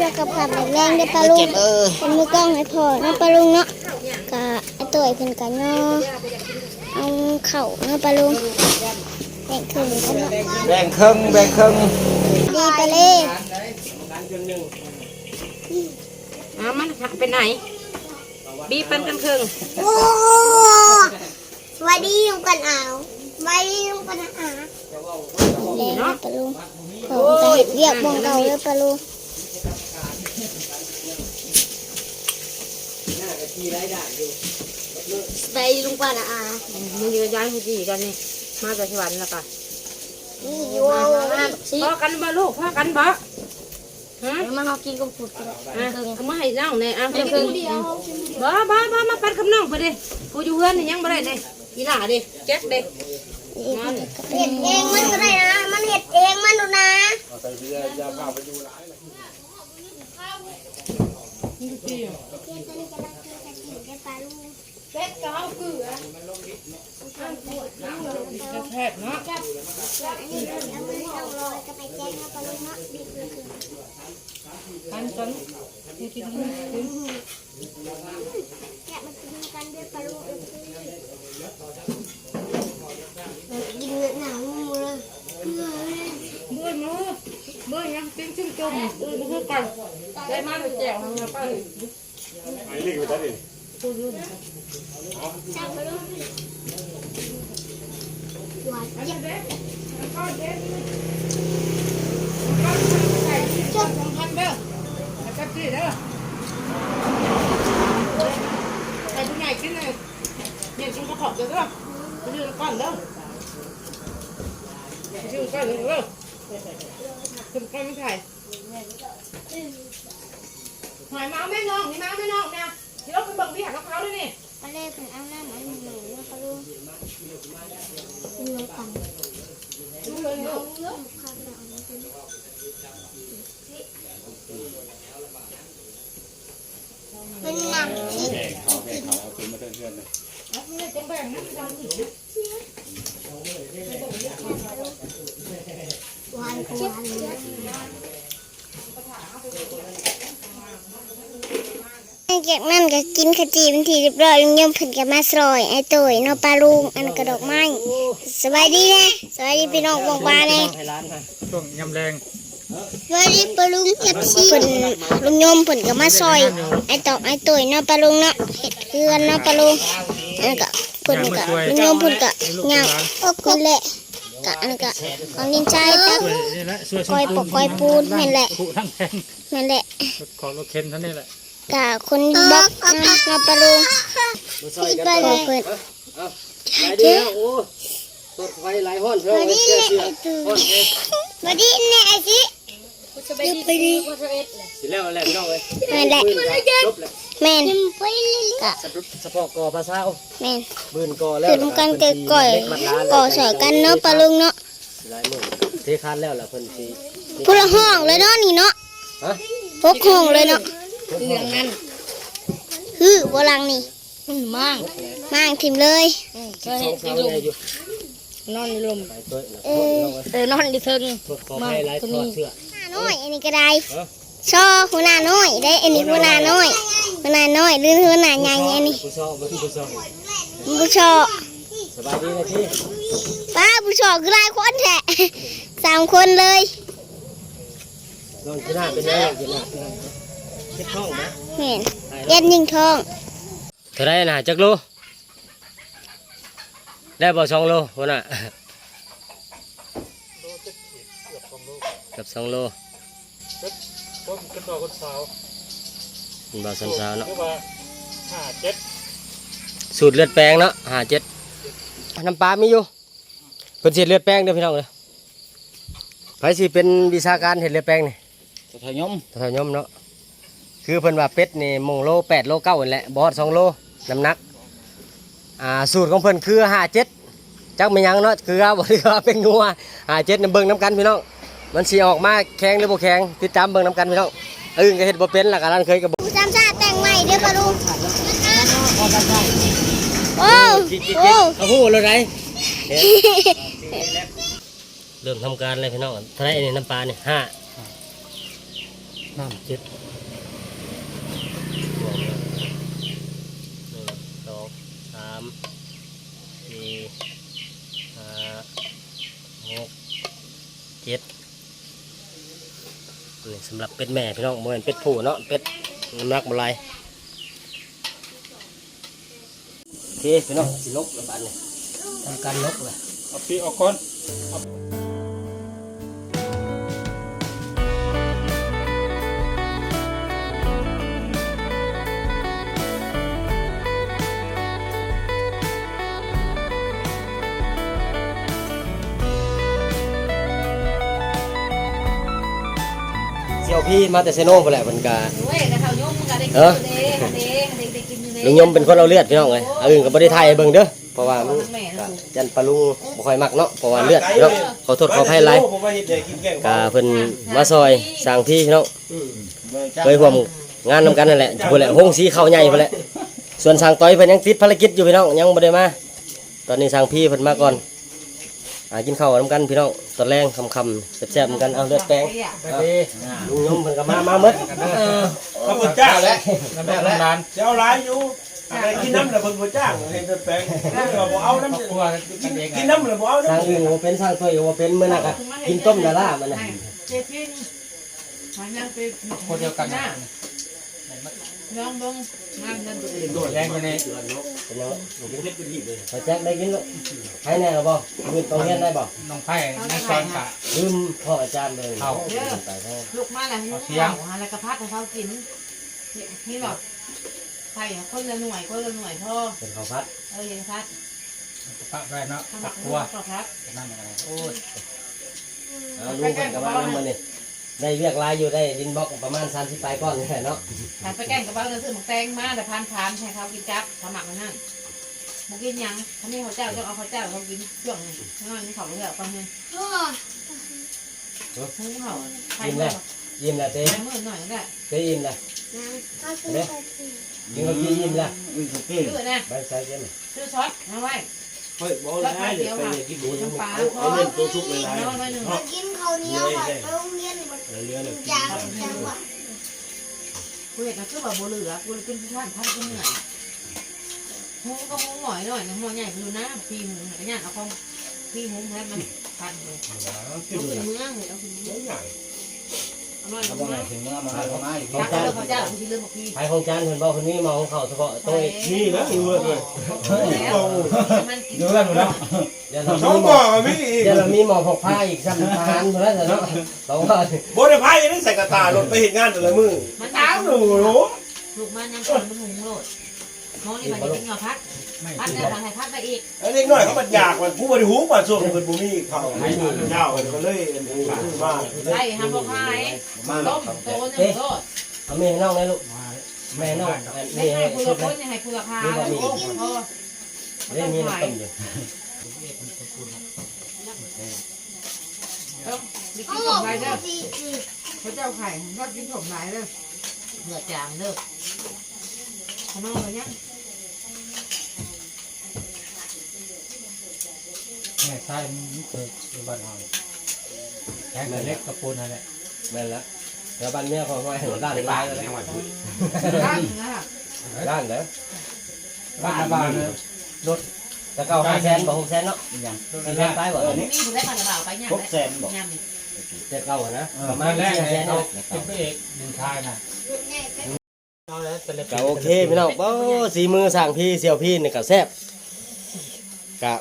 จอกับผักแรงๆเด้อปลาลุงเป็นมือกล้องให้พ่อเนาะปลาลุงเนาะกะไอตัวเพิ่นกะย่อเอาเข่าเนาะปลาลุงแบ่งครึ่งกันเนาะแบ่งครึ่งแบ่งครึ่งดีไปเลยอ่ามันเป็นไหน บีเป็นกันครึ่งโอ้วัสดีลุงกันอ่าวสวัสดีลุงกันอ่าวแรงเนาะปลาลุงขอไปเฮ็ดเรียกบงเก่าเลยปลาลุง ไปลุงป้านะอามึงจะย้ายที่ดีกันนี่มาจากสวรรค์แล้วกันนี่อยู่พ่อกันบ่ลูกพ่อกันบ่ฮะมาเฮากินกับผุดกันอะเอามาให้น้องเนี่ยอะครึ่งบ่บ่บ่มาปัดกับน้องไปดิกูอยู่เฮือนนี่ยังบ่ได้เลยอีหล่าดิแจ็คดิเห็ดเองมันก็ได้นะ มันเห็ดเองมันดูนะแพทย์เนาะ ปันกันกินกินกินกินหนังมือเมื่อยมือเมื่อยยังจิ้มจิ้มจุ่มเออมือกันได้มาเลยแจกทางนี้ไปหวานเจ็บจบสำคัญเด้อแล้วก็จีเด้อใครผู้ใหญ่ขึ้นเลยเนี่ยจุ่มกระเพาะเด้อไปยืนก้อนเด้อยืนก้อนเด้อขึ้นก้อนไม่ใช่หอยเมาแม่น้อง นี่มาแม่น้องน เดี๋ยวไปเบิ่งที่หักเขาด้วยนี่มาเล่เป็นเอาหน้าหมันหนูนะคะลูกกินเลยกันดูเลยลูกเป็นหนังที่จะแบ่งนะจังสิหวานหวา นเก็บนั่นก็กินขจีเป็นทีเรียบร้อยลุงยมเพิ่นก็มาซอยไอ้ตัวเนาะปลาลุงอันกระดอกไม้สบายดีนะสบายดีพี่น้องบองปลาเนี่ยให้ร้านค่ะช่วงยำแรงวันนี้ปลาลุงเก็บซีเพิ่นลุงยมเพิ่นก็มาซอย ไอ้ตอกไอ้ตุยเนาะปลาลุงเนาะเฮ็ดเฮือนเนาะปลาลุงอันนก็เพิ่นก็ลุงยมเพิ่นก็ย่างออกคนแหละก็อันนก็ของนินชายตักช่วยนี่แหละช่วยก้อยปอกก้อยปูนนั่นแหละผูทั้งแพงนั่นแหละของรถเข็นท่านนี่แหละ ก็คนบล็อกนะเนาปลาลุงที่กันปลาต่ลุองเพิ่นเอาหลายดีแล้วโอ้ตดไฟหลายห้อนเท่าวันเลยนี้เสื้อแหละเสื้อไอ้ตุยห้อนเฮ้ยวันนี้แหละไอ้สิยู่ไปดีสิแล้วอะไรพี่น้องเอ้ยนั่แหละจบเลยแม่นก็สะโพกกอภาษาแม่นปืนกอแล้วคือกันเกิดก่อยก่อสอยกันเนาะปลาลุงเนาะหลายหมื่นเทคานแล้วล่ะเพิ่นสิพูดละห้องเลยเนาะนี่เนาะฮะพกห้องเลยเนาะ คืออย่างนั้นฮือบ่ลังนี่มั่างมั่างทิมเลยสองสาวใหญ่อยู่นอนในลมหลายตัวน่ะเออเออนอนดิเทิงทดขอให้หลายทอดเสื้อหน้าน้อยอันนี้ก็ได้ชอหัวหน้าน้อยได้อันนี้หัวหน้าน้อยหัวหน้าน้อยหรือหัวหน้าใหญ่อันนี้ผู้ชอบผู้ชอบผู้ชอสบายดีนะพี่ป้าผู้ชอคือหลายคนแท้สามคนเลยนอนที่หน้าเป็นยังไงที่หน้า เช็ดท้องนะเห็นเย็นยิงทองเท่าไรน่ะจักโลได้บ่สองโลหัวหน้ากับสองโลต้นกระดอกคนสาวมันบ่สันสาวเนาะเรียกว่าห้าเจ็ดสูตรเลือดแปลงเนาะห้าเจ็ดน้ำปลามีอยู่เพิ่นสิเฮ็ดเลือดแปลงเด้อพี่น้องเด้อไผสิเป็นวิชาการเฮ็ดเลือดแปลงนี่สถายมทศยมเนาะ คือเพิ่นว่าเป็ดนี่มงโลแปดโลเก้านั่นแหละบอสสองโลน้ำหนักอ่าสูตรของเพิ่นคือห้าเจ็ดจักไม่ยังเนาะคือว่าบ่ได้ว่าเป็นงัวห้าเจ็ดนี่เบิ่งน้ำกันพี่น้องมันสิออกมาแข็งหรือบ่แข็งติดตามเบิ่งน้ำกันพี่น้องอึ้งก็เฮ็ดบ่เป็นล่ะกะร้านเคยก็บ่ผู้สามชาติแต่งใหม่เด้อปลาลุงโอ้จิกโอ้ๆเอาฮู้เลยได้เริ่มทำการเลยพี่น้องเท่าไหร่นี่น้ำปลานี่ห้าน้ำเจ็ด บวกเลยหนึ่งสองสามสี่ห้าหก เจ็ดนี่สำหรับเป็ดแม่พี่น้องโมือนเป็ดผู้เนาะเป็ดน้ำหนักบลายโอเคพี่น้องสิลกแล้วบ้านี้ทำการลกเลยเอาปีออกก่อน พี่มาแต่เซโน่ไปแหละมันกาเว้ยกระเทายมก็ได้กินเออเด้เด้เด้ได้กินอยู่เด้ลุงยมเป็นคนเอาเลือดพี่น้องเลยอื่นก็บ่ได้ถ่ายเบิ่งเด้อเพราะว่ามันก็ยันปลาลุงบ่ค่อยมักเนาะเพราะว่าเลือดพี่น้องขอโทษขออภัยหลายผมว่าเฮ็ดได้กินแกงกาเพิ่นมาซอยสร้างที่พี่น้องเคยร่วมงานนำกันนั่นแหละพุ่นแหละหงสีเขาใหญ่พุ่นแหละส่วนสร้างต้อยเพิ่นยังติดภารกิจอยู่พี่น้องยังบ่ได้มาตอนนี้สร้างพี่เพิ่นมาก่อน หากินข้าวนำกันพี่น้องตอนแรงค่ำๆแซ่บๆนำกันเอาเลือดแปลงลุงยมเพิ่นก็มามาหมดพระพุทธเจ้าแหละน้ำแม่ทำงานจะเอาหลายอยู่อะไรกินน้ำแล้วเพิ่นบ่จ้างให้เพิ่นแปลงเราบ่เอาน้ำกลัวกินเองกินน้ำแล้วบ่เอาสร้างน้ำอื่นบ่เป็นสร้างต้อยก็บ่เป็นมื้อนั้นก็กินต้มดารามันน่ะเจ๊พินมันยังเป็นคนเดียวกันนะ ลองเบิ่งงานนั้นดูเองโดดแรงไปในเป็นยังพอแจ็คได้กินลูกให้แน่หรอบ่ลืมตรงเรียนได้บ่น้องไผ่น้องซอนกะลืมพ่ออาจารย์เลยเอาไปแท้ลูกมาแล้วหุงข้าวอะไรกระพัดให้เขากินนี่หรอกใช่คนละหน่วยคนละหน่วยพ่อเป็นข้าวผัดเออยังพัดปะไปเนาะขมัตักกหัตัววก็พัดนั่นอะไรโอ้ยเอาลุงเพิ่นก็ว่าน้ำมันนี่ ได้เรียกลายอยู่ได้ดินบล็อกประมาณ30ปลายก้อนนี่แหละเนาะถ้าไปแกงกับเบ้าจะซื้อหมกแตงมาแต่พันพันให้เขากินจับขมักมันนั่นมุกินยังเขาไม่เขาเจ้าจะเอาเขาเจ้าเขากินช่วงนี้น้อยนี่เขาเลยฟังเลยหุงเขาใส่ยิ้มเมื่แล้อวยิ้มแล้วเต้ใส่เมื่อหน่อยก็ได้เต้ยิ้มแล้วกินก็กินยิ้มแล้วชื่อนะไปใส่กินชื่อช็อตเอาไว้ เฮ้ยบ่หลายเดี๋ยวไปกินดูน้ำปลาเอาเล่นตัวทุกเลยหลายน้อยหนึ่งกินข้าวเหนียวค่ะไปโรงเรียนบ่เรือเลยจางจังหวะกูเห็นก็คือแบบโบเหลือกูเป็นผู้ท่านท่านก็เหนื่อยหุงก็หุงหน่อยหน่อยนะหัวใหญ่ดูนะพี่หุงแต่เนี่ยเอาของพี่หุงให้มันพันเลยเอาขึ้นเมืองเลยเอาขึ้นเมือง อร่อยเขามาบอกไงกถึงเมื่อมาเขามาอีกจักเลิกเขาเจ้าที่เลิกบอกพี่ภายของจานเพิ่นบอกเพิ่นมีหมอของเขาเฉพาะตัวเองนี่นะเรือเลยมันกินดูแล้วดูแล้วเดี๋ยวเราช่องมีหมบ่ออมีอีกเดี๋ยวเรามีหมอพกผ้าอีกซ้ำทหารเพิ่นแล้วเนาะเราว่าบ่ได้พายได้ใส่กระตารถไปเฮ็ดงานแต่ละมื้อมันตามหนูโหลูกมันยังคนมันหุงโลด มงนี่มันจะกินกับพัดไม่พัดเนี่ยกพัดให้พัดไปอีกอันเล็กน้อยเขาบัดอยากมันผู้บริหูว่าช่วงเพิ่นบ่มีข้าวให้เจ้าก็เลยอันนี้มาไล่ทำบอกให้มาต้มโตนึงโลดเอาแม่น้องเลยลูกแม่น้องอันไม่ให้ให้คุสุละคนให้คุละพาแล้วโอ้โหเรื่องนี้มันต้มอยู่ต้องดิกิเอานหถมมกไรเด้อพระเจ้าไข่ก็กินถมไรเด้อเหงื่อจางเด้อขนมอะไรเนี่ย แม่ใช่มันเคยอยู่บ้านเราแค่เล็กกระปูนนั่นแหละแม่นละเดี๋ยวบ้านเมียเของไว้ให้ด้านลายเลยร้านนะด้านเด้อบ้านบ้านรถแต่เก่าห้าแสนบ่หกแสนเนาะย่างสี่แสนไปบ่เออมีผู้ได้มาจะบ่าไปย่างพกแสนบ่ย่างนี่แต่เก่าอะนะประมาณแรกเลยเขาเนาะเป็นพระเอกดึงชายนะก็โอเคพี่น้องโอ้สีมือสั่งพี่เสี่ยวพี่นี่ก็แซ่บกะ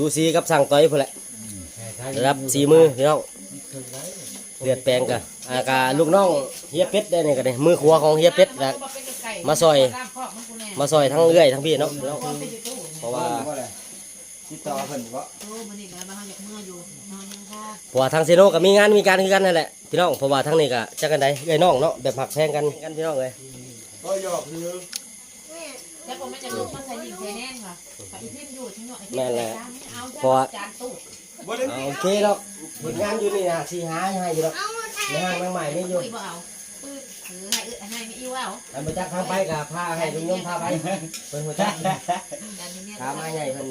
สูสีกับสั่งต้อยพุ่นแหละรับสีมือพี่น้องเลือดแปลงกันอากาลูกน้องเฮียเป็ดได้นี่ก็ได้มือขวาของเฮียเป็ดนะมาซอย มาซอยทั้งเอื้อยทั้งพี่เนาะพี่น้องเพราะว่าติดต่อเพิ่นบ่โอ้มันนี่ก็บ้านอยากเมื่ออยู่นอนยังค่ะเพราะว่าทางเซโนก็มีงานมีการคือกันนั่นแหละพี่น้องเพราะว่าทั้งนี้ก็จักกันได้เอ้ยน้องเนาะแบบหักแพงกันกันพี่น้องเลยก็ยอกคือ แล้วผมไม่จะลุกมาใส่ดินใส่แน่นค่ะไปพิมพ์อยู่ทั้งหมดจานตู้บ่ได้เอาโอเคแล้วผลงานอยู่นี่นะสีหาให้อยู่แล้วเอามาใส่ในห้างนางใหม่นี่อยู่คุยบ่เอาเปื้อหรือให้เอื้อให้ไม่อิ่วเอาอันบ่จักทางไปก็พาให้ลุงยมพาไปเพิ่นหัวจักดันนี้เนี่ยพามาใหญ่เพิ่น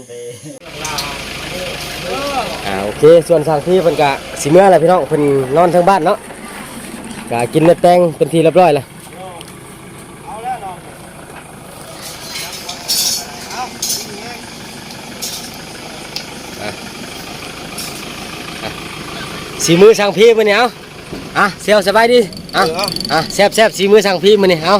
อ่าโอเคส่วนทางพี่เพิ่นก็สิเมื่อแหละพี่น้องเพิ่นนอนทางบ้านเนาะก็กินเม็ดแตงเป็นทีเรียบร้อยแล้ว เอาแล้วน้อง สีมือสั่งพี่มื้อนี้เอาอะเซลสบายดีอะอะแซ่บๆสีมือสั่งพี่มื้อนี้เอา